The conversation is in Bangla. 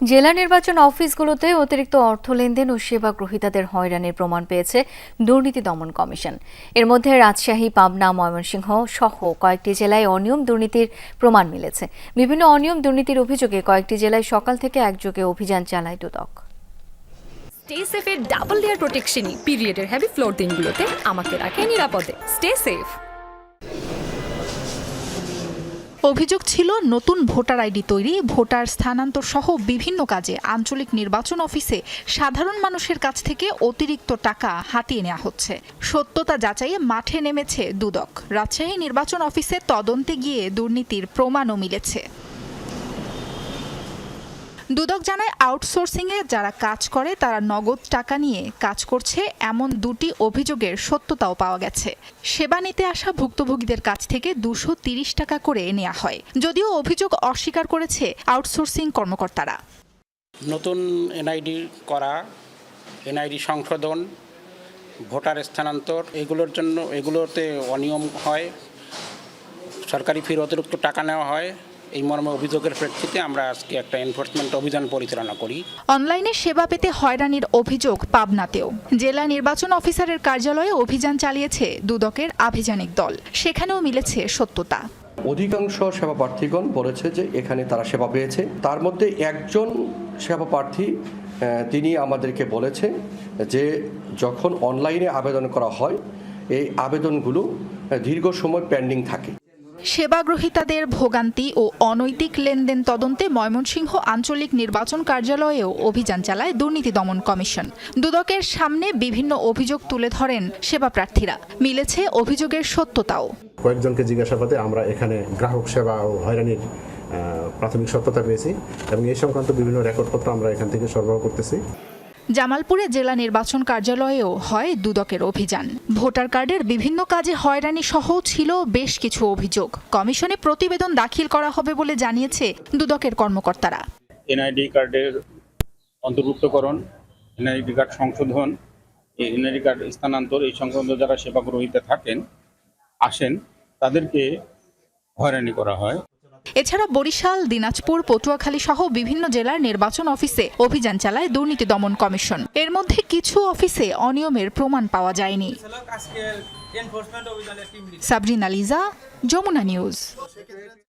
জেলা নির্বাচন অফিসগুলোতে অতিরিক্ত অর্থ লেনদেন ও সেবা গ্রহীতাদের হয়রানির প্রমাণ পেয়েছে দুর্নীতি দমন কমিশন। এর মধ্যে রাজশাহী, পাবনা, ময়মনসিংহ সহ কয়েকটি জেলায় অনিয়ম দুর্নীতির প্রমাণ মিলেছে। বিভিন্ন অনিয়ম দুর্নীতির অভিযোগে কয়েকটি জেলায় সকাল থেকে একযোগে অভিযান চালায় দুদক। স্টে ডাবল লেয়ার প্রোটেকশনই পিরিয়ডের হেভি ফ্লোর দিনগুলোতে আমাকে রাখে নিরাপদে। স্টে সেফ অভিযোগ ছিল, নতুন ভোটার আইডি তৈরি, ভোটার স্থানান্তর সহ বিভিন্ন কাজে আঞ্চলিক নির্বাচন অফিসে সাধারণ মানুষের কাছ থেকে অতিরিক্ত টাকা হাতিয়ে নেওয়া হচ্ছে। সত্যতা যাচাইয়ে মাঠে নেমেছে দুদক। রাজশাহী নির্বাচন অফিসে তদন্তে গিয়ে দুর্নীতির প্রমাণও মিলেছে। দুদক জানায়, আউটসোর্সিংয়ে যারা কাজ করে, তারা নগদ টাকা নিয়ে কাজ করছে। এমন দুটি অভিযোগের সত্যতাও পাওয়া গেছে। সেবা নিতে আসা ভুক্তভোগীদের কাছ থেকে দুশো টাকা করে নেওয়া হয়। যদিও অভিযোগ অস্বীকার করেছে আউটসোর্সিং কর্মকর্তারা। নতুন এনআইডি করা, এনআইডি সংশোধন, ভোটার স্থানান্তর, এগুলোর জন্য, এগুলোতে অনিয়ম হয়। সরকারি ফির অতিরিক্ত টাকা নেওয়া হয়। এই মর্মে অভিযোগের প্রেক্ষিতে আমরা আজকে একটা এনফোর্সমেন্ট অভিযান পরিচালনা করি। অনলাইনে সেবা পেতে হয়রানির অভিযোগ পাবনাতেও। জেলা নির্বাচন অফিসারের কার্যালয়ে অভিযান চালিয়েছে দুদকের আভিযানিক দল। সেখানেও মিলেছে সত্যতা। অধিকাংশ সেবা প্রার্থীগণ বলেছে যে এখানে তারা সেবা পেয়েছে। তার মধ্যে একজন সেবা প্রার্থী তিনি আমাদেরকে বলেছে যে যখন অনলাইনে আবেদন করা হয় এই আবেদনগুলো দীর্ঘ সময় পেন্ডিং থাকে। সেবা গ্রহীতাদের ভোগান্তি ও অনৈতিক লেনদেন তদন্তে ময়মনসিংহ আঞ্চলিক নির্বাচন কার্যালয়েও অভিযান চালায় দুর্নীতি দমন কমিশন। দুদকের সামনে বিভিন্ন অভিযোগ তুলে ধরেন সেবা প্রার্থীরা মিলেছে অভিযোগের সত্যতাও। কয়েকজনকে জিজ্ঞাসাবাদে আমরা এখানে গ্রাহক সেবা ও হয়রানির প্রাথমিক সত্যতা পেয়েছি এবং এই সংক্রান্ত বিভিন্ন রেকর্ডপত্র আমরা এখান থেকে সরবরাহ করতেছি। জামালপুরে জেলা নির্বাচন কার্যালয়েও হয় দুদকের অভিযান। ভোটার কার্ডের বিভিন্ন কাজে হয়রানি সহ ছিল বেশ কিছু অভিযোগ। কমিশনে প্রতিবেদন দাখিল করা হবে বলে জানিয়েছে দুদকের কর্মকর্তারা। এনআইডি কার্ডের অন্তর্ভুক্তকরণ, এনআইডি কার্ড সংশোধন এনআইডি কার্ড স্থানান্তর, এই সংক্রান্ত যারা সেবা গ্রহীতা থাকেন, আসেন, তাদেরকে হয়রানি করা হয়। এছাড়া বরিশাল দিনাজপুর পটুয়াখালী সহ বিভিন্ন জেলার নির্বাচন অফিসে অভিযান চালায় দুর্নীতি দমন কমিশন। এর মধ্যে কিছু অফিসে অনিয়মের প্রমাণ পাওয়া যায়নি। সাবরিন আলিজা যমুনা নিউজ।